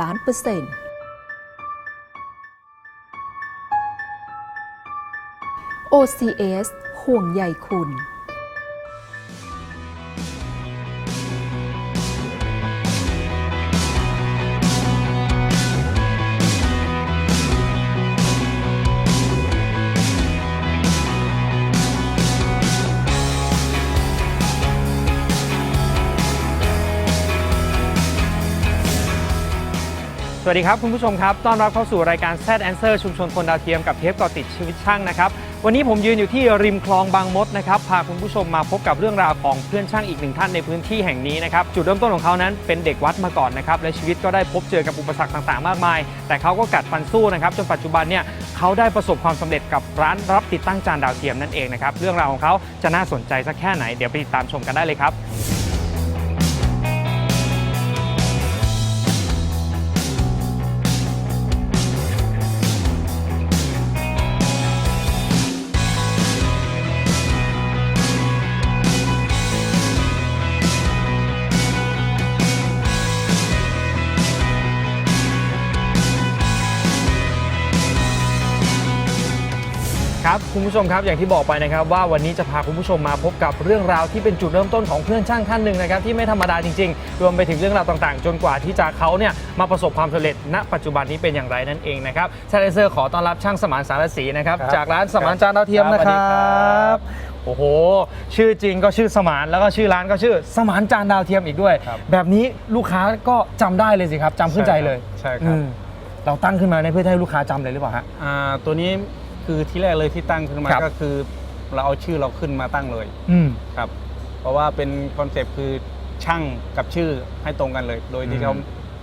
ล้านเปอร์เซ็นต์ OCS ห่วงใยคุณ สวัสดีครับ คุณผู้ชมครับต้อนรับเข้าสู่รายการ Z Answer ชุมชนคนดาวเทียมกับเทปกาะติดชีวิตช่างนะครับ วันนี้ผมยืนอยู่ที่ริมคลองบางมดนะครับ พาคุณผู้ชมมาพบกับเรื่องราวของเพื่อนช่างอีกหนึ่งท่านในพื้นที่แห่งนี้นะครับ จุดเริ่มต้นของเขานั้นเป็นเด็กวัดมาก่อนนะครับ และชีวิตก็ได้พบเจอกับอุปสรรคต่างๆ มากมาย แต่เขาก็กัดฟันสู้นะครับ จนปัจจุบันเนี่ยเขาได้ประสบความสำเร็จกับร้านรับติดตั้งจานดาวเทียมนั่นเองนะครับ เรื่องราวของเขาจะน่าสนใจสักแค่ไหน เดี๋ยวไปติดตามชมกันได้เลยครับ ครับคุณผู้ชมครับอย่างที่บอกไปนะครับว่าวันนี้จะพาคุณผู้ชมมาพบกับเรื่องราวที่เป็นจุดเริ่มต้นของเพื่อนช่างท่านหนึ่งนะครับที่ไม่ธรรมดาจริงๆ รวมไปถึงเรื่องราวต่างๆ จนกว่าที่จะเขาเนี่ยมาประสบความสำเร็จณปัจจุบันนี้เป็นอย่างไรนั่นเองนะครับชาเลเซอร์ขอต้อนรับช่างสมานสารสีนะครับครับจากร้านสมานจานดาวเทียมครับนะคสวัสดีรัครับบโอ้โห ชื่อจริงก็ชื่อสมานแล้วก็ชื่อร้านก็ชื่อสมานจานดาวเทียมอีกด้วย ครับแบบนี้ลูกค้าก็จำได้เลยสิครับจำขึ้นใจเลยใช่ครับอืมเราตั้งขึ้นมาในเพื่อให้ลูกค้าจำเลยหรือเปล่าฮะ อ่าตัวนี้ คือที่แรกเลยที่ตั้งขึ้นมาครับ ก็คือ เราเอาชื่อเราขึ้นมาตั้งเลยอืม ครับ เพราะว่าเป็นคอนเซปต์คือช่างกับชื่อให้ตรงกันเลย โดยที่อืมเขา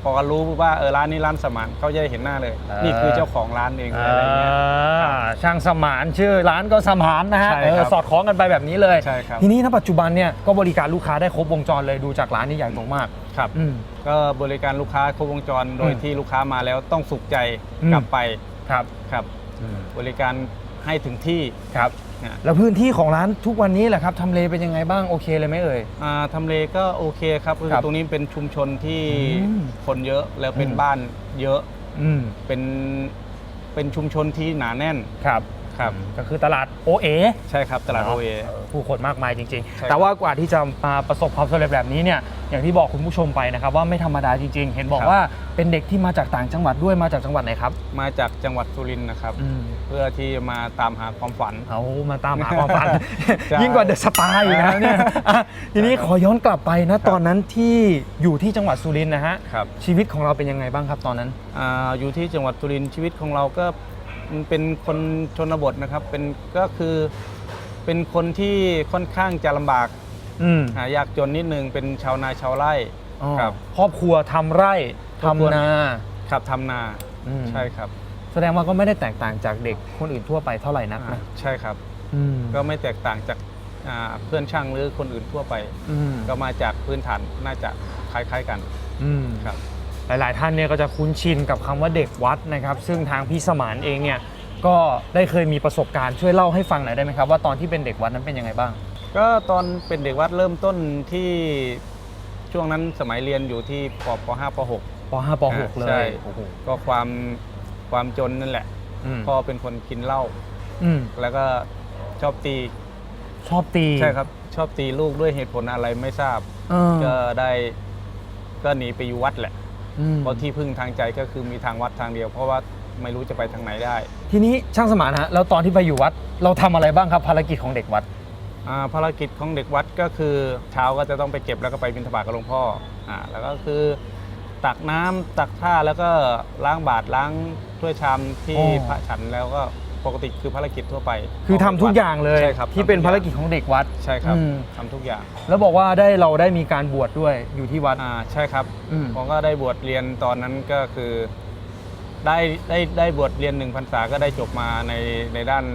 พอเขารู้ว่าเออร้านนี้ร้านสมานเขาจะได้เห็นหน้าเลยเออนี่คือเจ้าของร้านเองอะไรเงี้ย อ่าช่างสมานชื่อร้านก็สมานนะฮะใช่เอครัอบสอดคล้องกันไปแบบนี้เลย ใช่ครับทีนี้ณปัจจุบันเนี่ยก็บริการลูกค้าได้ครบวงจรเลยดูจากร้านนี้ใหญ่โตมากครับ อืม ก็บริการลูกค้าครบวงจรโดยอืมที่ลูกค้ามาแล้วต้องสุขใจอืม กลับไปครับ ครับ บริการให้ถึงที่ครับนะแล้วพื้นที่ของร้านทุกวันนี้แหละครับทำเลเป็นยังไงบ้างโอเคเลยไหมเอ่ย อ่าทำเลก็โอเคครับคือครับตรงนี้เป็นชุมชนที่อืมคนเยอะแล้วเป็นอืม บ้านเยอะอืมเป็นเป็นชุมชนที่หนาแน่นครับครับก็คือตลาดโอเอ ใช่ครับตลาดโอเอ ผู้คนมากมายจริงใช่ๆแต่ว่ากว่าที่จะมาประสบความสำเร็จแบบนี้เนี่ย อย่างที่บอกคุณผู้ชมไปนะครับว่าไม่ธรรมดาจริง ๆ เห็นบอกว่าเป็นเด็กที่มาจากต่างจังหวัดด้วยมาจากจังหวัดไหนครับมาจากจังหวัดสุรินทร์นะครับ อืมเพื่อที่มาตามหาความฝัน เอามาตามหาความฝัน ใช่ยิ่งกว่าเดอะสตาร์อยู่นะเนี่ยอะทีนี้ขอย้อนกลับไปนะตอนนั้นที่อยู่ที่จังหวัดสุรินทร์นะฮะครับ ชีวิตของเราเป็นยังไงบ้างครับตอนนั้น อ่าอยู่ที่จังหวัดสุรินทร์ชีวิตของเราก็เป็นคนชนบทนะครับเป็นก็คือเป็นคนที่ค่อนข้างจะลำบาก อืมหายากจนนิดนึงเป็นชาวนาชาวไร่ อ๋อครับครอบครัวทำไร่ครอบครัว ทำนาครับทำนาอืมใช่ครับแสดงว่าก็ไม่ได้แตกต่างจากเด็กคนอื่นทั่วไปเท่าไหร่นักอ่านะใช่ครับ อืมก็ไม่แตกต่างจากอ่าเพื่อนช่างหรือคนอื่นทั่วไป อืมก็มาจากพื้นฐานน่าจะคล้ายๆกันอืม ครับ หลายๆ ท่านเนี่ยก็จะคุ้นชินกับคำว่าเด็กวัดนะครับ ซึ่งทางพี่สมานเองเนี่ยก็ได้เคยมีประสบการณ์ช่วยเล่าให้ฟังหน่อยได้ไหมครับ ว่าตอนที่เป็นเด็กวัดนั้นเป็นยังไงบ้าง ก็ตอนเป็นเด็กวัดเริ่มต้นที่ช่วงนั้นสมัยเรียนอยู่ที่ปป5ป6ป .5 ป .6 เลใช่ยโอ้โหก็ความความจนนั่นแหละอืมพ่อเป็นคนกินเหล้าอืมแล้วก็ชอบตีชอบตีใช่ครับ ชอบตีลูกด้วยเหตุผลอะไรไม่ทราบ เออก็ได้ก็หนีไปอยู่วัดแหละ อืมเพราะที่พึ่งทางใจก็คือมีทางวัดทางเดียว เพราะว่าไม่รู้จะไปทางไหนได้ ทีนี้ช่างสมานฮะแล้วตอนที่ไปอยู่วัด เราทำอะไรบ้างครับภารกิจของเด็กวัดอ่า ภารกิจของเด็กวัดก็คือเช้าก็จะต้องไปเก็บแล้วก็ไปบิณฑบาตกับหลวงพ่ออ่าแล้วก็คือตักน้ำตักท่าแล้วก็ล้างบาตรล้างถ้วยชามที่อ๋อ พระฉันแล้วก็ปกติคือภารกิจทั่วไปคือทำทุกอย่างเลยใช่ครับที่เป็นทำทุภารกิจของเด็กวัด ใช่ครับอืม ทำทุกอย่างแล้วบอกว่าได้เราได้มีการบวชด้วยอยู่ที่วัดอ่าใช่ครับ อืมผมก็ได้บวชเรียนตอนนั้นก็คือ ได้ได้ได้บวชเรียนหนึ่งพรรษาก็ได้จบมาในในด้าน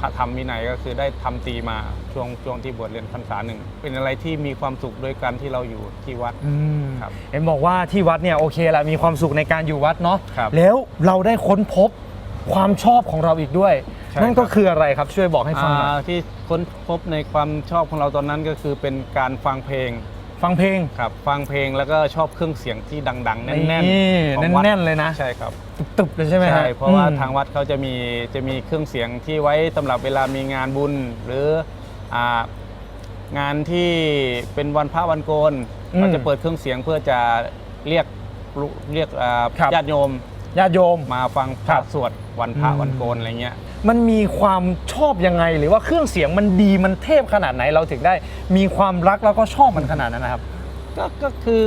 พระธรรมวินัยก็คือได้ทำตีมาช่วงช่วงที่บวชเรียนพรรษาหนึ่งเป็นอะไรที่มีความสุขโดยการที่เราอยู่ที่วัดอืมครับเห็นบอกว่าที่วัดเนี่ยโอเคแหละมีความสุขในการอยู่วัดเนาะครับแล้วเราได้ค้นพบความชอบของเราอีกด้วยใช่นั่นก็ครับคืออะไรครับช่วยบอกให้ฟังหน่อยอ่าที่ค้นพบในความชอบของเราตอนนั้นก็คือเป็นการฟังเพลง ฟังเพลงครับฟังเพลงแล้วก็ชอบเครื่องเสียงที่ดัง ๆ แน่นๆของวัดแน่นๆเลยนะใช่ครับตึบๆเลยใช่ไหมฮใช่เพราะว่าอืมทางวัดเขาจะมีจะมีเครื่องเสียงที่ไว้สำหรับเวลามีงานบุญ หรืออ่างานที่เป็นวันพระวันโกนอืมก็จะเปิดเครื่องเสียงเพื่อจะเรียกลุเรียกอ่าครับญาติโยมญาติโยมมาฟังพครัระบสวดวันพระอืมวันโกนอะไรเงี้ย มันมีความชอบยังไง หรือว่าเครื่องเสียงมันดีมันเทพขนาดไหนเราถึงได้ มีความรักแล้วก็ชอบมันขนาดนั้นนะครับ ก็ก็คือ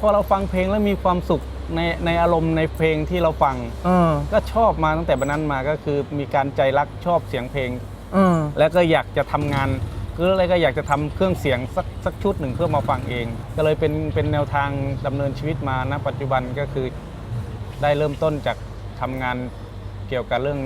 พอเราฟังเพลงแล้วมีความสุขในในอารมณ์ในเพลงที่เราฟังเออก็ชอบมาตั้งแต่บันนั้นมาก็คือมีการใจรักชอบเสียงเพลง เออแล้วก็อยากจะทำงานก็เลยก็อยากจะทำเครื่องเสียงสักสักชุดหนึ่งเพื่อมาฟังเอง ก็เลยเป็นเป็นแนวทางดำเนินชีวิตมาณปัจจุบันก็คือได้เริ่มต้นจากทำงานเกี่ยวกับเรื่อง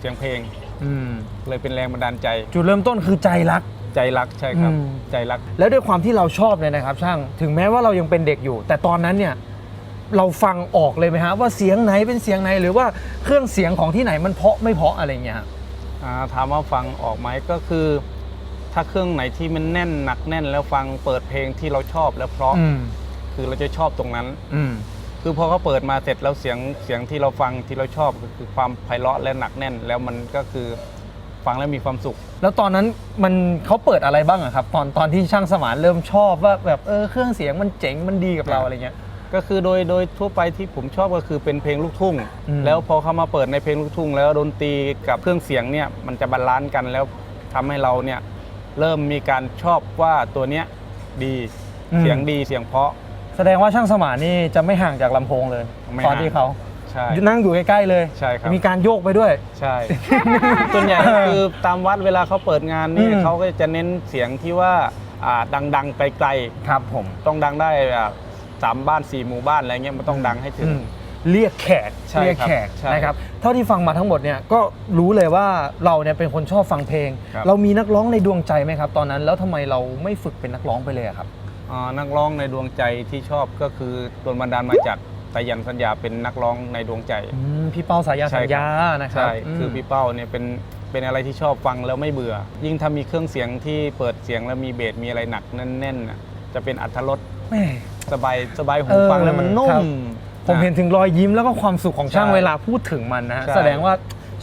เสียงเพลง อืมเลยเป็นแรงบันดาลใจ จุดเริ่มต้นคือใจรัก ใจรักใช่ครับ อืม ใจรัก แล้วด้วยความที่เราชอบเนี่ยนะครับ ช่างถึงแม้ว่าเรายังเป็นเด็กอยู่ แต่ตอนนั้นเนี่ยเราฟังออกเลยไหมฮะว่าเสียงไหนเป็นเสียงไหนหรือว่าเครื่องเสียงของที่ไหนมันเพราะไม่เพราะอะไรเงี้ยฮะอ่าถามว่าฟังออกไหมก็คือ ถ้าเครื่องไหนที่มันแน่นหนักแน่นแล้วฟังเปิดเพลงที่เราชอบแล้วเพราะอืมคือเราจะชอบตรงนั้น อืม คือพอเขาเปิดมาเสร็จแล้วเสียงเสียงที่เราฟังที่เราชอบก็คือความไพเราะและหนักแน่น แล้วมันก็คือฟังแล้วมีความสุข แล้วตอนนั้นมันเขาเปิดอะไรบ้างอะครับ ตอนตอนที่ช่างสมานเริ่มชอบว่าแบบเออเครื่องเสียงมันเจ๋งมันดีกับเราอะไรเงี้ยก็คือโดยโดยทั่วไปที่ผมชอบก็คือเป็นเพลงลูกทุ่งอืมแล้วพอเขามาเปิดในเพลงลูกทุ่ง แล้วดนตรีกับเครื่องเสียงเนี่ยมันจะบาลานซ์กันแล้วทำให้เราเนี่ยเริ่มมีการชอบว่าตัวเนี้ยดีเสียงดีเสียงเพราะ แสดงว่าช่างสมานนี่จะไม่ห่างจากลำโพงเลยไม่ตอนห่าง ที่เขาใช่ นั่งอยู่ใกล้ๆเลยใช่ครับ มีการโยกไปด้วย ใช่ ส่วนใหญ่ก็คือตามวัดเวลาเขาเปิดงานนี่อืม เขาก็จะเน้นเสียงที่ว่าอ่าดังๆไกลครับผม ๆต้องดังได้อ่าสามบ้านสี่หมู่บ้านอะไรเงี้ยมันต้องดังให้ถึง อืมเรียกแขกใช่เรียกครับแขกใช่นะครับเท่าที่ฟังมาทั้งหมดเนี่ยก็รู้เลยว่าเราเนี่ยเป็นคนชอบฟังเพลง ครับ เรามีนักร้องในดวงใจไหมครับ ตอนนั้นแล้วทำไมเราไม่ฝึกเป็นนักร้องไปเลยอะครับอ่า นักร้องในดวงใจที่ชอบก็คือโดนบันดาลมาจากตายันสัญญาเป็นนักร้องในดวงใจ อืมพี่เป้าสายยาใช่สัญครับญานะครับใช่คือพี่เป้าเนี่ยเป็นเป็นอะไรที่ชอบฟังแล้วไม่เบื่อ ยิ่งถ้ามีเครื่องเสียงที่เปิดเสียงแล้วมีเบสมีอะไรหนักแน่นๆน่ะจะเป็นอัธรสแม่ สบายสบายหูเออฟังแล้วมันนุ่ครับมผมเห็นถึงรอยยิ้มแล้วก็ความสุขของช่างใช่เวลาพูดถึงมันนะฮะใช่ แสดงว่า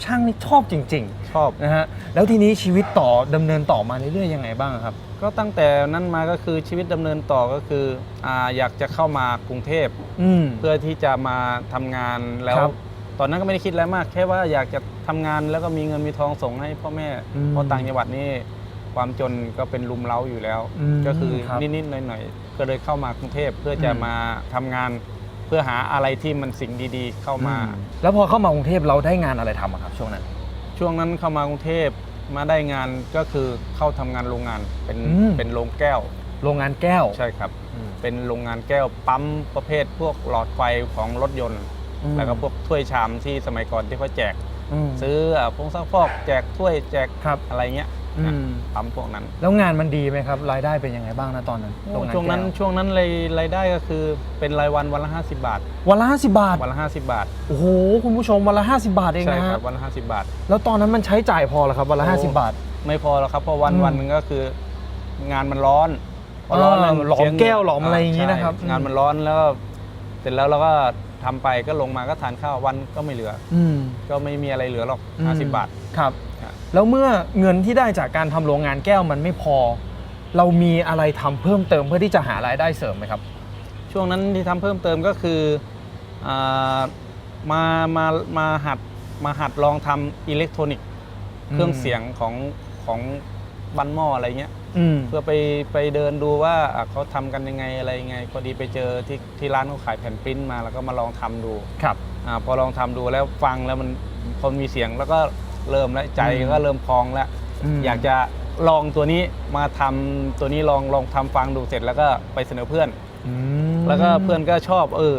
ช่างนี่ชอบจริงชอบ ๆนะฮะแล้วทีนี้ชีวิตต่อดำเนินต่อมาเรื่อยๆยังไงบ้างครับ ก็ตั้งแต่นั้นมาก็คือชีวิตดำเนินต่อก็คืออ่าอยากจะเข้ามากรุงเทพ อืม เพื่อที่จะมาทำงานแล้ว ครับตอนนั้นก็ไม่ได้คิดอะไรมาก แค่ว่าอยากจะทำงานแล้วก็มีเงินมีทองส่งให้พ่อแม่อืมเพราะต่างจังหวัดนี่ความจนก็เป็นลุมเล้าอยู่แล้ว อืมก็คือครับนิดๆหน่อยๆก็เลยเข้ามากรุงเทพเพื่อจะอืม มาทำงาน เพื่อหาอะไรที่มันสิ่งดีๆ เข้ามาอืแล้วพอเข้ามากรุงเทพเราได้งานอะไรทำอะครับ ช่วงนั้น ช่วงนั้นเข้ามากรุงเทพมาได้งานก็คือเข้าทำงานโรงงานเป็นอืม เป็นโรงแก้วโรงงานแก้ว ใช่ครับ อืม เป็นโรงงานแก้วปั๊มประเภทพวกหลอดไฟของรถยนต์ อืมแล้วก็พวกถ้วยชามที่สมัยก่อนที่เขาแจก ม ซื้ออะพงซักฟอกแจกถ้วยแจกครับ อะไรเงี้ย อืมปั๊มพวกนั้น แล้วงานมันดีไหมครับรายได้เป็นยังไงบ้างนะตอนนั้นโรงงาช่วงนั้นแก้ช่วงนั้นรายรายได้ก็คือเป็นรายวันวันละ 50 บาทวันละห้าสิบาทวันละ 50 บาทโอ้โหคุณผู้ชมวันละห้าสิบาทเองใช่นะคฮะรับวันละ 50 บาท แล้วตอนนั้นมันใช้จ่ายพอเหรอครับวันละโอ้ ห้าสิบาท ไม่พอแล้วครับเพราะวันอืมวันหนึงก็คืองานมันร้อนพอเออแล้วหลอมเสียงแก้วหลอมอะไรอย่างงี้ใช่นะครับงานมันร้อนแล้วก็เสร็จแล้วเราก็ทำไปก็ลงมาก็ทานข้าววันก็ไม่เหลือ อืม ก็ไม่มีอะไรเหลือหรอกอืม 50 บาท ครับครับ แล้วเมื่อเงินที่ได้จากการทำโรงงานแก้วมันไม่พอ เรามีอะไรทำเพิ่มเติมเพื่อที่จะหารายได้เสริมไหมครับ ช่วงนั้นที่ทำเพิ่มเติมก็คืออามามามาหัดมาหัดลองทำอิเล็กทรอนิกส์อืมเครื่องเสียงของของบันหม้ออะไรเงี้ยอืมเพื่อไปไปเดินดูว่าอะเขาทำกันยังไงอะไรยังไงพอดีไปเจอที่ที่ร้านเขาขายแผ่นปริ้นมาแล้วก็มาลองทำดูครับอาพอลองทำดูแล้วฟังแล้วมันพอมีเสียงแล้วก็ เริ่มแล้วใจอืมก็เริ่มพองแล้วมอยากจะลองตัวนี้มาทำตัวนี้ลองลองทำฟังดูเสร็จแล้วก็ไปเสนอเพื่อนอืมแล้วก็เพื่อนก็ชอบเออ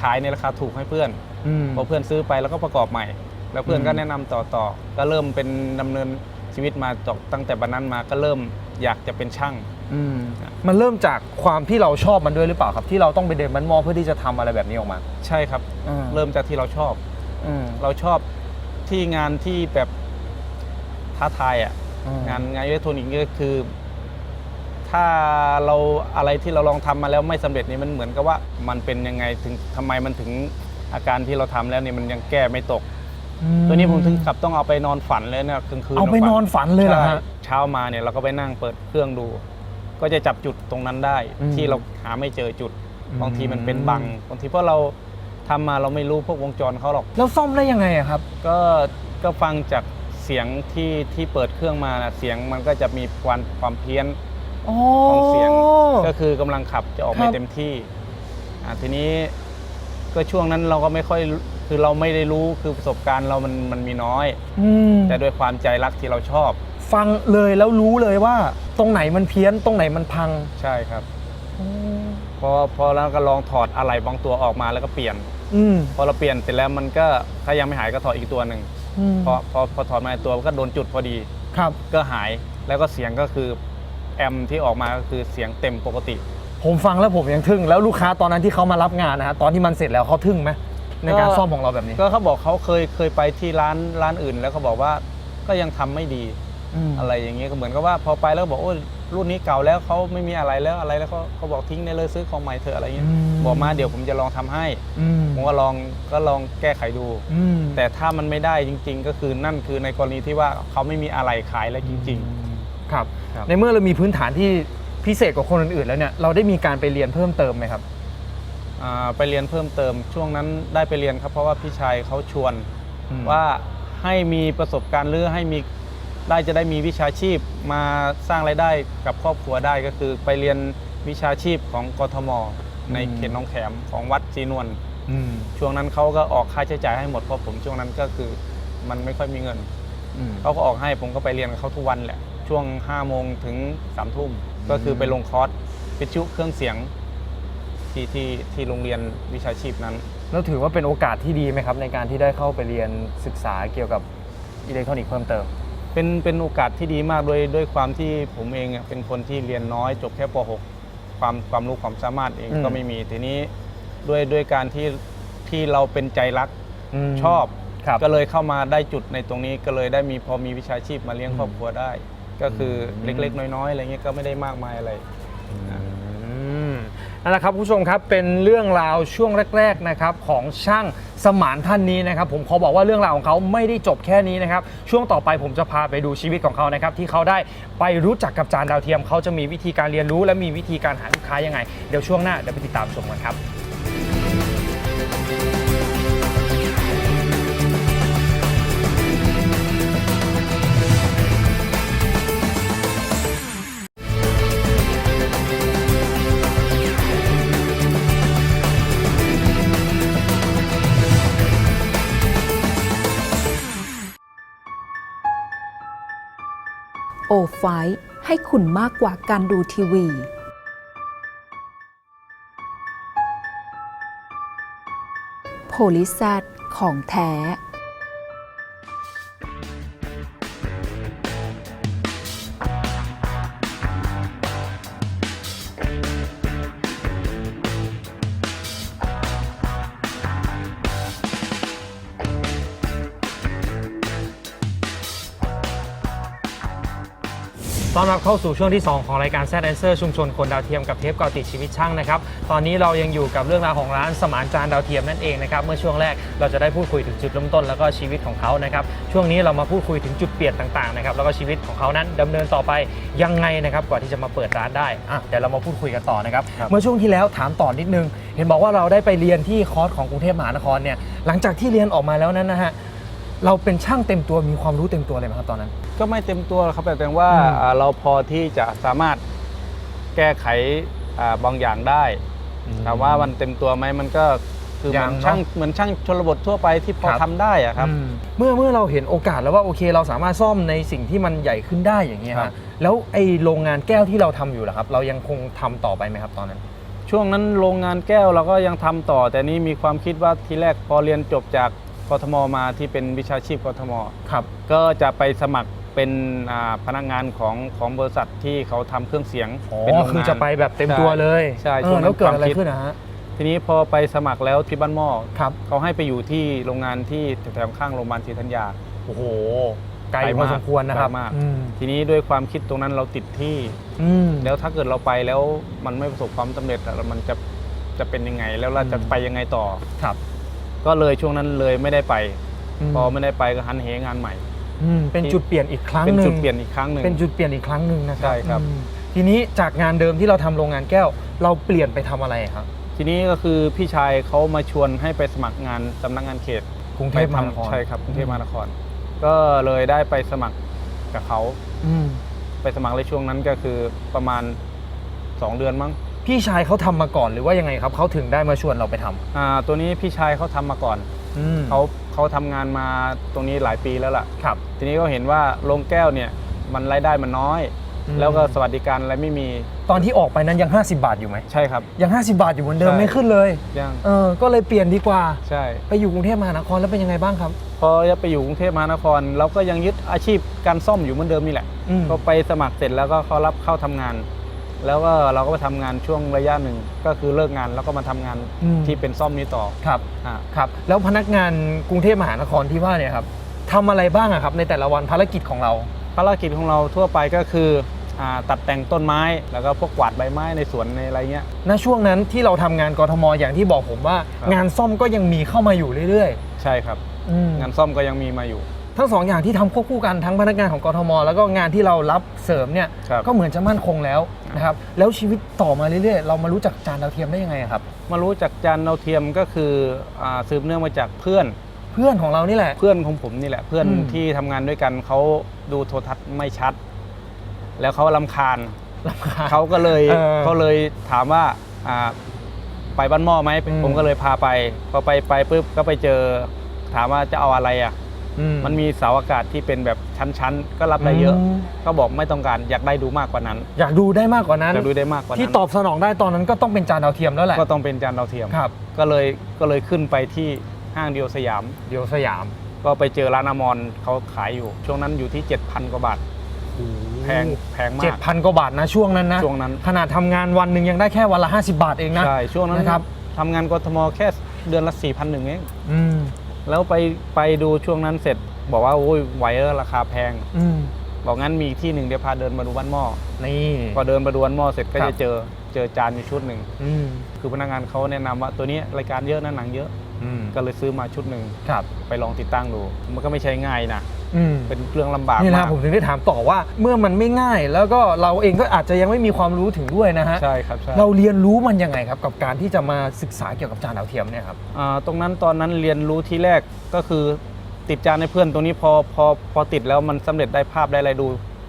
ขายในราคาถูกให้เพื่อนอืมพอเพื่อนซื้อไปแล้วก็ประกอบใหม่ แล้วเพื่อนอืมก็แนะนำต่อต่อก็เริ่มเป็นดำเนินชีวิตมาจบตั้งแต่บันนั้นมาก็เริ่มอยากจะเป็นช่างอืมมันเริ่มจากความที่เราชอบมันด้วยหรือเปล่าครับ ที่เราต้องไปเดินมันมอเพื่อที่จะทำอะไรแบบนี้ออกมา ใช่ครับ เริ่มจากที่เราชอบอืมเราชอบ ที่งานที่แบบท้าทายอะอืม งานงานอิเล็กทรอนิกส์ก็คือทถ้าเราอะไรที่เราลองทำมาแล้วไม่สำเร็จนี่มันเหมือนกับว่ามันเป็นยังไงถึงทำไมมันถึงอาการที่เราทำแล้วนี่มันยังแก้ไม่ตก ตัวนี้ผมถึงกับต้องเอาไปนอนฝันเลยนะกลางคืนเอาไปนอนฝันเลยเหรอฮะ ใช่เช้ามาเนี่ยเราก็ไปนั่งเปิดเครื่องดู ก็จะจับจุดตรงนั้นได้ อืมที่เราหาไม่เจอจุด อืม บางทีมันเป็นบังบางทีเพราะเรา ทำมาเราไม่รู้พวกวงจรเขาหรอก แล้วซ่อมได้ยังไงอะครับ ก็ก็ฟังจากเสียงที่ที่เปิดเครื่องมานะเสียงมันก็จะมีความความเพี้ยนอ๋อของเสียง ก็คือกำลังขับจะออกคไม่รับ เต็มที่อ่าทีนี้ก็ช่วงนั้นเราก็ไม่ค่อยคือเราไม่ได้รู้คือประสบการณ์เรามันมันมีน้อย อืมแต่ด้วยความใจรักที่เราชอบฟังเลยแล้วรู้เลยว่า ตรงไหนมันเพี้ยนตรงไหนมันพังใช่ครับ พอพอแล้วก็ลองถอดอะไหล่บางตัวออกมาแล้วก็เปลี่ยน อืม พอเราเปลี่ยนเสร็จแล้วมันก็ถ้ายังไม่หายก็ถอดอีกตัวหนึ่งอืมพอพอพอถอดมาอีกตัวมันก็โดนจุดพอดีครับ ก็หายแล้วก็เสียงก็คือแอมที่ออกมาก็คือเสียงเต็มปกติ ผมฟังแล้วผมยังทึ่ง แล้วลูกค้าตอนนั้นที่เขามารับงานนะฮะตอนที่มันเสร็จแล้วเขาทึ่งไหมในการก็ ซ่อมของเราแบบนี้ก็เขาบอกเขาเคยเคยไปที่ร้านร้านอื่น แล้วเขาบอกว่าก็ยังทำไม่ดี ม อะไรอย่างเงี้ยก็เหมือนกับว่าพอไปแล้วบอกโอ้ย รุ่นนี้เก่าแล้วเขาไม่มีอะไรแล้วอะไรแล้วเขาเขาบอกทิ้งได้เลยซื้อของใหม่เถอะอะไรเงี้ยอืม บอกมาเดี๋ยวผมจะลองทำให้ อืมผมก็ลองก็ลองแก้ไขดู อืมแต่ถ้ามันไม่ได้จริง ๆ ก็คือนั่นคือในกรณีที่ว่าเขาไม่มีอะไรขายแล้วจริง ครับ ครับ ในเมื่อเรามีพื้นฐานที่พิเศษกว่าคนอื่นๆแล้วเนี่ยเราได้มีการไปเรียนเพิ่มเติมไหมครับ ๆอ่าไปเรียนเพิ่มเติมช่วงนั้นได้ไปเรียนครับเพราะว่าพี่ชายเขาชวนอืมว่าให้มีประสบการณ์หรือให้มี ได้จะได้มีวิชาชีพมาสร้างรายได้กับครอบครัวได้ก็คือ ไปเรียนวิชาชีพของกทม ในเขตหน้องแขมของวัดจีนวลอืมช่วงนั้นเขาก็ออกค่าใช้จ่ายให้หมดเพราะผมช่วงนั้นก็คือมันไม่ค่อยมีเงินอืมเขาก็ออกให้ผมก็ไปเรียนกับเขาทุกวันแหละ ช่วง5้าโมงถึง3ามทุ่มก็คือไปลงคอร์สวิทยุเครื่องเสียงที่ที่ที่โรงเรียนวิชาชีพนั้น แล้วถือว่าเป็นโอกาสที่ดีไหมครับ ในการที่ได้เข้าไปเรียนศึกษาเกี่ยวกับอิเล็กทรอนิกส์เพิ่มเติม เป็นเป็นโอกาสที่ดีมากโดยด้วยความที่ผมเองอะเป็นคนที่เรียนน้อยจบแค่ป .6 ความความรู้ความสามารถเองอืมก็ไม่มีทีนี้ด้วยด้วยการที่ที่เราเป็นใจรักมชอบครับก็เลยเข้ามาได้จุดในตรงนี้ก็เลยได้มีพอมีวิชาชีพมาเลี้ยงอืมครอบครัวได้ ก็คืออมเล็กๆ น้อยๆอะไรเงี้ยก็ไม่ได้มากมายอะไรอืม นั่นแหละครับคุณผู้ชมครับเป็นเรื่องราวช่วงแรกๆนะครับของช่างสมานท่านนี้นะครับผมขอบอกว่าเรื่องราวของเขาไม่ได้จบแค่นี้นะครับช่วงต่อไปผมจะพาไปดูชีวิตของเขานะครับที่เขาได้ไปรู้จักกับจานดาวเทียมเขาจะมีวิธีการเรียนรู้ และมีวิธีการหาลูกค้ายังไงเดี๋ยวช่วงหน้าเดี๋ยวไปติดตามชมกันครับ ไฟให้คุณมากกว่าการดูทีวี โพลิแซดของแท้ อนรับเข้าสู่ช่วงที่ 2 ของรายการแซดแอนเซอร์ชุมชนคนดาวเทียมกับเทปเกาะติดชีวิตช่างนะครับ ตอนนี้เรายังอยู่กับเรื่องราวของร้านสมานจานดาวเทียมนั่นเองนะครับ เมื่อช่วงแรกเราจะได้พูดคุยถึงจุดเริ่มต้นแล้วก็ชีวิตของเขานะครับ ช่วงนี้เรามาพูดคุยถึงจุดเปลี่ยนต่างๆนะครับ แล้วก็ชีวิตของเขานั้นดำเนินต่อไปยังไงนะครับกว่าที่จะมาเปิดร้านได้อะเดี๋ยวเรามาพูดคุยกันต่อนะครับครับ เมื่อช่วงที่แล้วถามต่อนิดนึง เห็นบอกว่าเราได้ไปเรียนที่คอร์สของกรุงเทพมหานครเนี่ย หลังจากที่เรียนออกมาแล้วนั้นนะฮะ เราเป็นช่างเต็มตัวมีความรู้เต็มตัวเลยไหมครับตอนนั้น ก็ไม่เต็มตัวหรอกครับแต่ว่าอืม อ่าเราพอที่จะสามารถแก้ไขอ่าบางอย่างได้ถามว่ามันเต็มตัวไหมมันก็คือเหยัมืงอนเนอะช่างเหมือนช่างชนบททั่วไปที่พอครับ ทำได้อะครับ อืมเมื่อเมื่อเราเห็นโอกาสแล้วว่าโอเค เราสามารถซ่อมในสิ่งที่มันใหญ่ขึ้นได้อย่างเงี้ยครัฮะบ แล้วไอ้โรงงานแก้วที่เราทำอยู่ล่ะครับ เรายังคงทำต่อไปไหมครับตอนนั้น ช่วงนั้นโรงงานแก้วเราก็ยังทำต่อ แต่นี่มีความคิดว่าทีแรกพอเรียนจบจาก กทมมาที่เป็นวิชาชีพกทมครับก็จะไปสมัครเป็นอ่าพนักงานของของบริษัทที่เขาทำเครื่องเสียงอ๋อเป็นโรงงานคือจะไปแบบเต็มตัวเลยใช่เอช่วองนั้นแล้วเกิดอะไรความคิดขึ้นนะฮะทีนี้พอไปสมัครแล้วที่บ้านหม้อครับเขาให้ไปอยู่ที่โรงงานที่แถวๆข้างโรงพยาบาลศรีธัญญาโอ้โหไกลพอสมควรนะครับไกลมากอืมทีนี้ด้วยความคิดตรงนั้นเราติดที่อืมแล้วถ้าเกิดเราไปแล้วมันไม่ประสบความสำเร็จอะแล้วมันจะจะเป็นยังไงแล้วเราจะอืมไปยังไงต่อครับ ก็เลยช่วงนั้นเลยไม่ได้ไปมพอไม่ได้ไปก็หันเหงานใหม่ อืมเป็นจุดเปลี่ยนอีกครั้งเป็นหนึ่งจุดเปลี่ยนอีกครั้งหนึ่ง เป็นจุดเปลี่ยนอีกครั้งหนึ่งนะครัใช่ครับ อืมทีนี้จากงานเดิมที่เราทำโรงงานแก้ว เราเปลี่ยนไปทำอะไรครับทีนี้ก็คือพี่ชายเขามาชวนให้ไปสมัครงานสำนักงานเขตกรุงเทพมหานครใช่ครับกรุงเทพมหานคร ก็เลยได้ไปสมัครกับเขาอืมไปสมัครในช่วงนั้นก็คือประมาณ 2 เดือนมั้ง พี่ชายเขาทำมาก่อนหรือว่ายังไงครับเขาถึงได้มาชวนเราไปทำอ่าตัวนี้พี่ชายเขาทำมาก่อนอืมเขาเขาทำงานมาตรงนี้หลายปีแล้วล่ะ ครับ ทีนี้ก็เห็นว่าโรงแก้วเนี่ยมันรายได้มันน้อย อืม แล้วก็สวัสดิการอะไรไม่มีตอนที่ออกไปนั้นยัง 50 บาทอยู่ไหมใช่ครับ ยัง 50 บาทอยู่เหมือนเดิมใช่ ไม่ขึ้นเลยยังเออก็เลยเปลี่ยนดีกว่า ใช่ ไปอยู่กรุงเทพมหานครแล้วเป็นยังไงบ้างครับ พอจะไปอยู่กรุงเทพมหานคร เราก็ยังยึดอาชีพการซ่อมอยู่เหมือนเดิมนี่แหละอืมก็ไปสมัครเสร็จแล้วก็เขารับเข้าทำงาน แล้วก็เราก็ไปทำงานช่วงระยะหนึ่งก็คือเลิกงานแล้วก็มาทำงานอืม ที่เป็นซ่อมนี้ต่อครับอ่า ครับ แล้วพนักงานกรุงเทพมหานครที่ว่าเนี่ยครับทำอะไรบ้างอะครับในแต่ละวันภารกิจของเรา ภารกิจของเราทั่วไปก็คืออ่าตัดแต่งต้นไม้ แล้วก็พวกกวาดใบไม้ในสวนในอะไรเงี้ย ณช่วงนั้นที่เราทำงานกทมอย่างที่บอกผมว่า ครับ งานซ่อมก็ยังมีเข้ามาอยู่เรื่อยใช่ครับ ๆอืมงานซ่อมก็ยังมีมาอยู่ ทั้งสองอย่างที่ทำควบคู่กันทั้งพนักงานของกทม แล้วก็งานที่เรารับเสริมเนี่ยครับก็เหมือนจะมั่นคงแล้วนะครับแล้วชีวิตต่อมาเรื่อยๆ เรามารู้จักจานดาวเทียมได้ยังไงอะครับ มารู้จักจานดาวเทียมก็คืออาสืบเนื่องมาจากเพื่อนเพื่อนของเรานี่แหละ เพื่อนของผมนี่แหละเพื่อนอืมที่ทำงานด้วยกันเขาดูโทรทัศน์ไม่ชัด แล้วเขาลำคาญรำคาญเขาก็เลยเออเขาเลยถามว่าอ่าไปบ้านหม้อไหมอืมผมก็เลยพาไปพอไปไปปุ๊บก็ไปเจอถามว่าจะเอาอะไรอะอื มันมีเสาอากาศที่เป็นแบบชั้นๆ ก็รับได้เยอะเขาบอกไม่ต้องการอยากได้ดูมากกว่านั้น อยากดูได้มากกว่านั้นอยากดูได้มากกว่านั้นที่ตอบสนองได้ตอนนั้นก็ต้องเป็นจานดาวเทียมแล้วแหละก็ต้องเป็นจานดาวเทียมครับ ก็เลยก็เลยขึ้นไปที่ห้างเดียวสยามเดี๋ยวสยาม ก็ไปเจอร้านอมรเขาขายอยู่ ช่วงนั้นอยู่ที่ 7,000 กว่าบาทแพงแพงมาเจ็ดกพันกว่าบาทนะช่วงนั้นนะช่วงนั้นขนาดทำงานวันหนึ่งยังได้แค่วันละ 50 บาทเองนะใช่ช่วงนั้นนะครับทำงานกทมแค่เดือนละ4,000หนึ่งเองอืม แล้วไปไปดูช่วงนั้นเสร็จ บอกว่าโอ้ยไหวแล้วราคาแพง อืมบอกงั้นมีอีกที่หนึ่งเดี๋ยวพาเดินมาดูบ้านหม้อ นี่ พอเดินมาดูบ้านหม้อเสร็จก็ครัจะบเจอเจอจานอยู่ชุดหนึ่ง อืมคือพนักงานเขาแนะนำว่าตัวนี้รายการเยอะนะหนังเยอะ อืมก็เลยซื้อมาชุดหนึ่งครับ ไปลองติดตั้งดู มันก็ไม่ใช่ง่ายนะ อืม เป็นเรื่องลำบากนี่มานะกผมถึงได้ถามต่อว่าเมื่อมันไม่ง่าย แล้วก็เราเองก็อาจจะยังไม่มีความรู้ถึงด้วยนะฮะใช่ครับใช่ เราเรียนรู้มันยังไงครับ กับการที่จะมาศึกษาเกี่ยวกับจานดาวเทียมเนี่ยครับ อ่าตรงนั้นตอนนั้นเรียนรู้ที่แรกก็คือติดจานในเพื่อนตรงนี้พอพอพอติดแล้วมันสำเร็จได้ภาพได้อะไรดู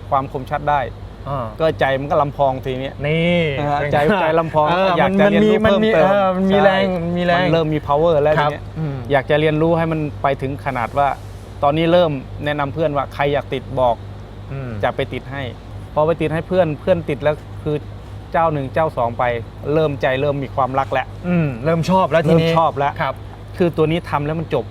ความคมชัดได้ อ่า ก็ใจมันก็ลำพองทีนี้นี่เออใจใจลำพองเอยากจะเรียนรู้มัเพิ่มมีเติมออมันมีใช่แรงมันมีแรง มันเริ่มมี power แล้วคทีรับเนี้ยอืม อยากจะเรียนรู้ให้มันไปถึงขนาดว่า ตอนนี้เริ่มแนะนำเพื่อนว่าใครอยากติดบอกอืมจะไปติดให้พอไปติดให้เพื่อนเพื่อนติดแล้วคือเจ้าหนึ่งเจ้าสองไป เริ่มใจเริ่มมีความรักแล้วอืมเริ่มชอบแล้วทีเริ่มนี้ชอบแล้วครับ คือตัวนี้ทำแล้วมันจบ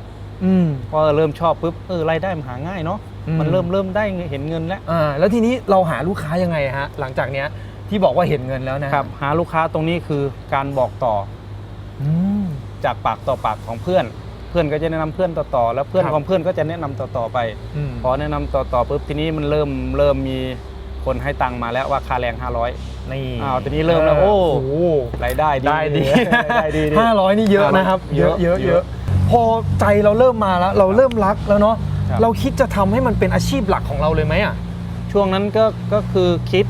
อืมพอเริ่มชอบปุ๊บเออรายได้มันหาง่ายเนาะอืมมันเริ่มเริ่มได้เห็นเงินแล้วอ่าแล้วทีนี้เราหาลูกค้ายังไงฮะ หลังจากเนี้ยที่บอกว่าเห็นเงินแล้วนะครับหาลูกค้าตรงนี้คือการบอกต่ออืมจากปากต่อปากของเพื่อนเพื่อนก็จะแนะนำเพื่อนต่อๆแล้วเพื่อนครับของเพื่อนก็จะแนะนำต่อๆไปอืมพอแนะนำต่อๆปุ๊บทีนี้มันเริ่มเริ่มมีคนให้ตังค์มาแล้วว่าค่าแรง 500นี่อ้าวทีนี้เริ่มแล้วโอ้โหรายได้ดีได้ดีได้ดีดีห้าร้อยนี่เยอะนะครับ เยอะเยอะเยอะพอใจเราเริ่มมาแล้ว เราเริ่มรักแล้วเนาะครับเราคิดจะทำให้มันเป็นอาชีพหลักของเราเลยไหมอะช่วงนั้นก็ก็คือคิด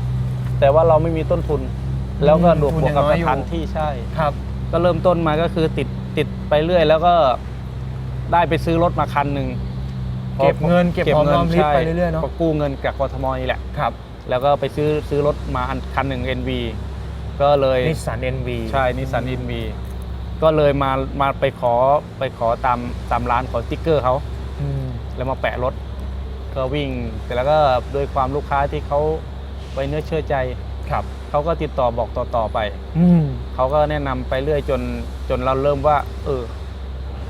แต่ว่าเราไม่มีต้นทุน แล้วก็อืมดวกทุนบวกกับยังน้สอยอยู่ถานที่ใช่ครับ ก็เริ่มต้นมาก็คือติดติดไปเรื่อย แล้วก็ ได้ไปซื้อรถมาคันหนึ่งเก็บเงินเก็บหอมรอมริบไปเรื่อยๆเนาะก็กู้เงินจากกทมนี่แหละครับ แล้วก็ไปซื้อซื้อรถมาอันคันหนึ่ง NV ก็เลยนิสสันเอ็นวีใช่นิสสัน NV ก็เลยมามาไปขอไปขอตามตามร้านขอสติ๊กเกอร์เขาแล้วมาแปะรถ ก็วิ่งแต่แล้วก็โดยความลูกค้าที่เขาไว้เนื้อเชื่อใจครับเขาก็ติดต่อบอกต่อๆไปอืมเขาก็แนะนำไปเรื่อยจนจนเราเริ่มว่า เออ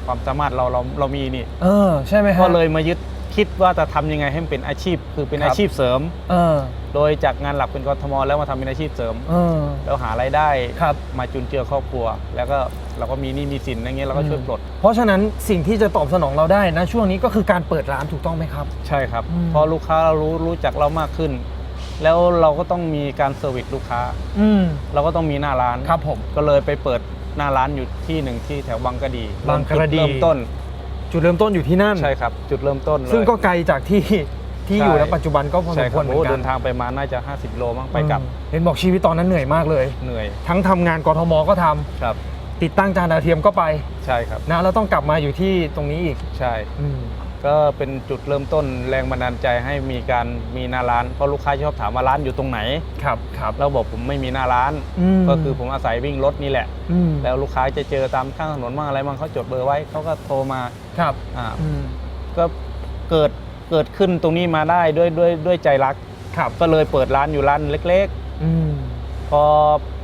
ความสามารถเราเราเรามีนี่เออใช่ไหมฮะ ก็เลยมายึดคิดว่าจะทำยังไงให้มันเป็นอาชีพ คือเป็นครับ อาชีพเสริม เออโดยจากงานหลักเป็นกทมแล้วมาทำเป็นอาชีพเสริม เออแล้วหารายได้ครับ มาจุนเจือครอบครัว แล้วก็เราก็มีหนี้มีสินอย่างเงี้ยเราก็ช่วยปลดเพราะฉะนั้นสิ่งที่จะตอบสนองเราได้นะช่วงนี้ก็คือการเปิดร้านถูกต้องไหมครับ ใช่ครับอืม พอลูกค้าเรารู้รู้จักเรามากขึ้น แล้วเราก็ต้องมีการเซอร์วิสลูกค้า อืมเราก็ต้องมีหน้าร้าน ครับผม ก็เลยไปเปิด หน้าร้านอยู่ที่หนึ่งที่แถวบางกะดีบางกะดี เริ่มต้น จุดเริ่มต้นอยู่ที่นั่น ใช่ครับ จุดเริ่มต้นเลยซึ่งก็ไกลจากที่ที่ใช่อยู่ณปัจจุบันก็พอสใช่มคควรัรบเหมือโอ้นกัเดินนทางไปมาน่าจะ 50 โลมั้งไปกลับเห็นบอกชีวิตตอนนั้นเหนื่อยมากเลย เหนื่อยทั้งทำงานกทมก็ทำครับ ติดตั้งจานดาวเทียมก็ไปใช่ครับ นะแล้วต้องกลับมาอยู่ที่ตรงนี้อีกใช่ อืม ก็เป็นจุดเริ่มต้นแรงบันดาลใจให้มีการมีหน้าร้านเพราะลูกค้าชอบถามว่าร้านอยู่ตรงไหนครับครับเราบอกผมไม่มีหน้าร้านอืมก็คือผมอาศัยวิ่งรถนี่แหละอืมแล้วลูกค้าจะเจอตามข้างถนนบ้างอะไรบ้างเขาจดเบอร์ไว้เขาก็โทรมาครับอ่าอืมก็เกิดเกิดขึ้นตรงนี้มาได้ด้วยด้วยด้วยใจรักครับก็เลยเปิดร้านอยู่ร้านเล็กอืมๆพอ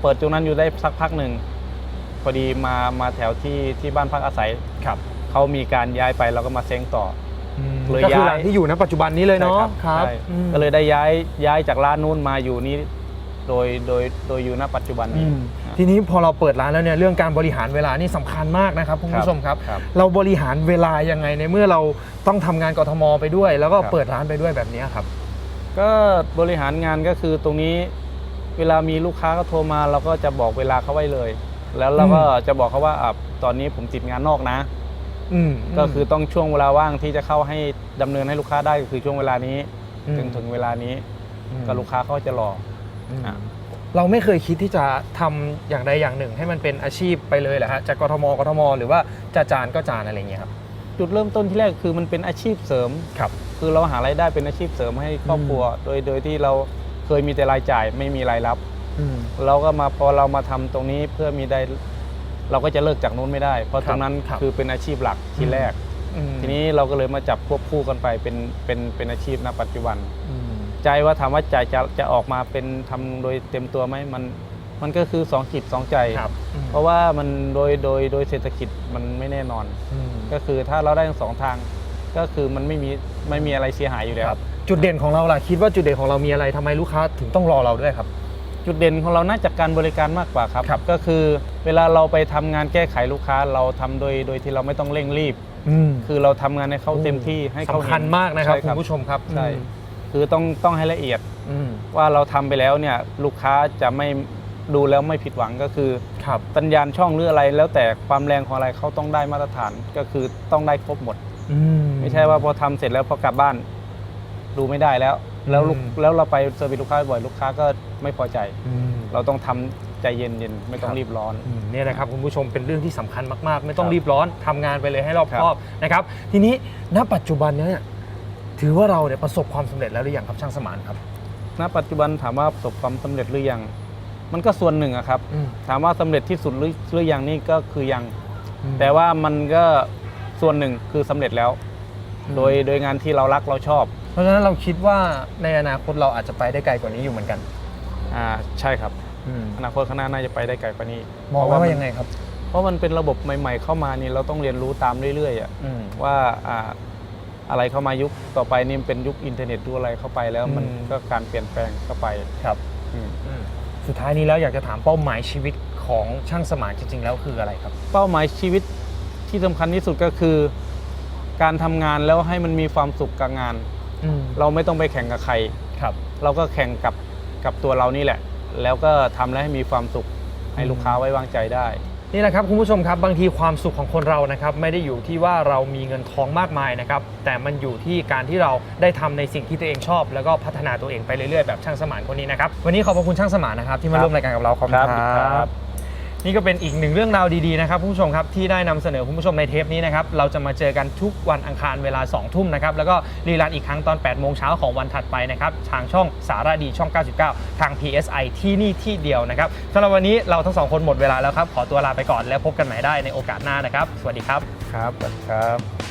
เปิดตรงนั้นอยู่ได้สักพักหนึ่งพอดีมามาแถวที่ที่บ้านพักอาศัยครับ เขามีการย้ายไปเราก็มาเซ้งต่อ อืมเลยก็คือย้ายร้านที่อยู่ณปัจจุบันนี้เลยเนาะใช่ใช่อืมก็เลยได้ย้ายย้ายจากร้านนู้นมาอยู่นี้ โดยโดยโดยอยู่ณปัจจุบันอืนี้มทีนี้พอเราเปิดร้านแล้วเนี่ยเรื่องการบริหารเวลานี่สำคัญมากนะครับคุณผู้ชมครับ ครับเราบริหารเวลายังไงในเมื่อเราต้องทำงานกทมไปด้วย แล้วก็ครับ เปิดร้านไปด้วยแบบนี้ครับ ก็บริหารงานก็คือตรงนี้เวลามีลูกค้าก็โทรมา เราก็จะบอกเวลาเขาไว้เลย แล้วเราก็จะบอกเขาว่าอะตอนนี้ผมติดงานนอกนะ อืมก็คือต้องช่วงเวลาว่างที่จะเข้าให้ดำเนินให้ลูกค้าได้ก็คือช่วงเวลานี้อืมถึงถึงเวลานี้อืมก็ลูกค้าเขาจะรอ อืมอะ เราไม่เคยคิดที่จะทำอย่างใดอย่างหนึ่ง ให้มันเป็นอาชีพไปเลยเหรอฮะจากกทมกทม หรือว่าจะจานก็จานอะไรอย่างเงี้ยครับ จุดเริ่มต้นที่แรกคือมันเป็นอาชีพเสริม ครับคือเราหารายได้เป็นอาชีพเสริมให้ครอบครัว โดยโดยที่เราเคยมีแต่รายจ่ายไม่มีรายรับอืมเราก็มาพอเรามาทำตรงนี้เพื่อมีได้ เราก็จะเลิกจากนู้นไม่ได้ เพราะคตรับรงนั้นครับคือเป็นอาชีพหลักที่แรกอืมทีนี้เราก็เลยมาจับควบคู่กันไปเป็นเป็นเป็นอาชีพณปัจจุบันอืมใจว่าถามว่าใจจะจะออกมาเป็นทำโดยเต็มตัวไหมมันมันก็คือสองจิตสองใจครับอืมเพราะว่ามันโดยโดยโดยเศรษฐกิจมันไม่แน่นอนอืมก็คือถ้าเราได้ทั้งสองทางก็คือมันไม่มีไม่มีอะไรเสียหายอยู่แล้วครับจุดเด่นของเราล่ะคิดว่าจุดเด่นของเรามีอะไรทำไมลูกค้าถึงต้องรอเราด้วยครับ จุดเด่นของเราน่าจะการบริการมากกว่าครับครับก็คือเวลาเราไปทำงานแก้ไขลูกค้าเราทำโดยโดยที่เราไม่ต้องเร่งรีบอืมคือเราทำงานให้เขาเต็มที่ให้เขาสำเห็นคัญมากนะครับใช่คุณผู้ชมครับใช่คือต้องต้องให้ละเอียดอืมว่าเราทำไปแล้วเนี่ยลูกค้าจะไม่ดูแล้วไม่ผิดหวังก็คือครับสัญญาณช่องหรืออะไร แล้วแต่ความแรงของอะไรเขาต้องได้มาตรฐานก็คือต้องได้ครบหมดอืไม่ใช่ว่าพอทำเสร็จแล้วพอกลับบ้าน ดูไม่ได้แล้ว แล้วลูกอืมแล้วเราไปเซอร์วิสลูกค้าบ่อยลูกค้าก็ไม่พอใจอืมเราต้องทำใจเย็นๆไม่ต้อคงรับรีบร้อนอืมเนี่ยนะครับคุณผู้ชมเป็นเรื่องที่สำคัญมาก ๆ ไม่ต้องครับรีบร้อนทำงานไปเลยให้รอบครับคอบนะครับทีนี้ณปัจจุบันเนี้ยถือว่าเราเนี่ยประสบความสำเร็จแล้วหรือยังครับช่างสมานครับ ณ ปัจจุบันถามว่าประสบความสำเร็จหรือยัง มันก็ส่วนหนึ่งอะครับอืมถามว่าสำเร็จที่สุดหรือหรือยังนี่ก็คือยังอืมแต่ว่ามันก็ส่วนหนึ่งคือสำเร็จแล้ว โดยโดยงานที่เรารักเราชอบ เพราะฉะนั้นเราคิดว่าในอนาคตเราอาจจะไปได้ไกลกว่านี้อยู่เหมือนกันอ่าใช่ครับอืมอนาคตข้างหน้าน่าจะไปได้ไกลกว่านี้มองเพระว่ามันยังไงครับ เพราะมันเป็นระบบใหม่ ๆ เข้ามานี่เราต้องเรียนรู้ตามเรื่อยๆอะอืม ว่าอ่าอะไรเข้ามายุคต่อไปนี่มันเป็นยุคอินเทอร์เน็ตดูอะไรเข้าไปแล้วมันอืม ก็การเปลี่ยนแปลงเข้าไปครับอืมอืม สุดท้ายนี้แล้วอยากจะถามเป้าหมายชีวิตของช่างสมานจริงๆแล้วคืออะไรครับ เป้าหมายชีวิตที่สำคัญที่สุดก็คือ การทำงานแล้วให้มันมีความสุขกับงานอืม เราไม่ต้องไปแข่งกับใครครับ เราก็แข่งกับกับตัวเรานี่แหละ แล้วก็ทำแล้วให้มีความสุขให้อืมลูกค้าไว้วางใจได้ นี่แหละครับคุณผู้ชมครับบางทีความสุขของคนเรานะครับไม่ได้อยู่ที่ว่าเรามีเงินทองมากมายนะครับแต่มันอยู่ที่การที่เราได้ทำในสิ่งที่ตัวเองชอบ แล้วก็พัฒนาตัวเองไปเรื่อยๆแบบช่างสมานคนนี้นะครับวันนี้ขอบพระคุณช่างสมานนะครับที่มาครับร่วมรายการกับเราขอบคุณครับคครัรับบ นี่ก็เป็นอีกหนึ่งเรื่องราวดีๆนะครับคุณผู้ชมครับที่ได้นำเสนอคุณผู้ชมในเทปนี้นะครับเราจะมาเจอกันทุกวันอังคารเวลา2ทุ่มนะครับแล้วก็รีลันอีกครั้งตอน8โมงเช้าของวันถัดไปนะครับทางช่องสารดีช่อง 99 ทาง PSI ที่นี่ที่เดียวนะครับสำหรับวันนี้เราทั้งสองคนหมดเวลาแล้วครับขอตัวลาไปก่อนแล้วพบกันใหม่ได้ในโอกาสหน้านะครับ สวัสดีครับครับสวัสดีครับ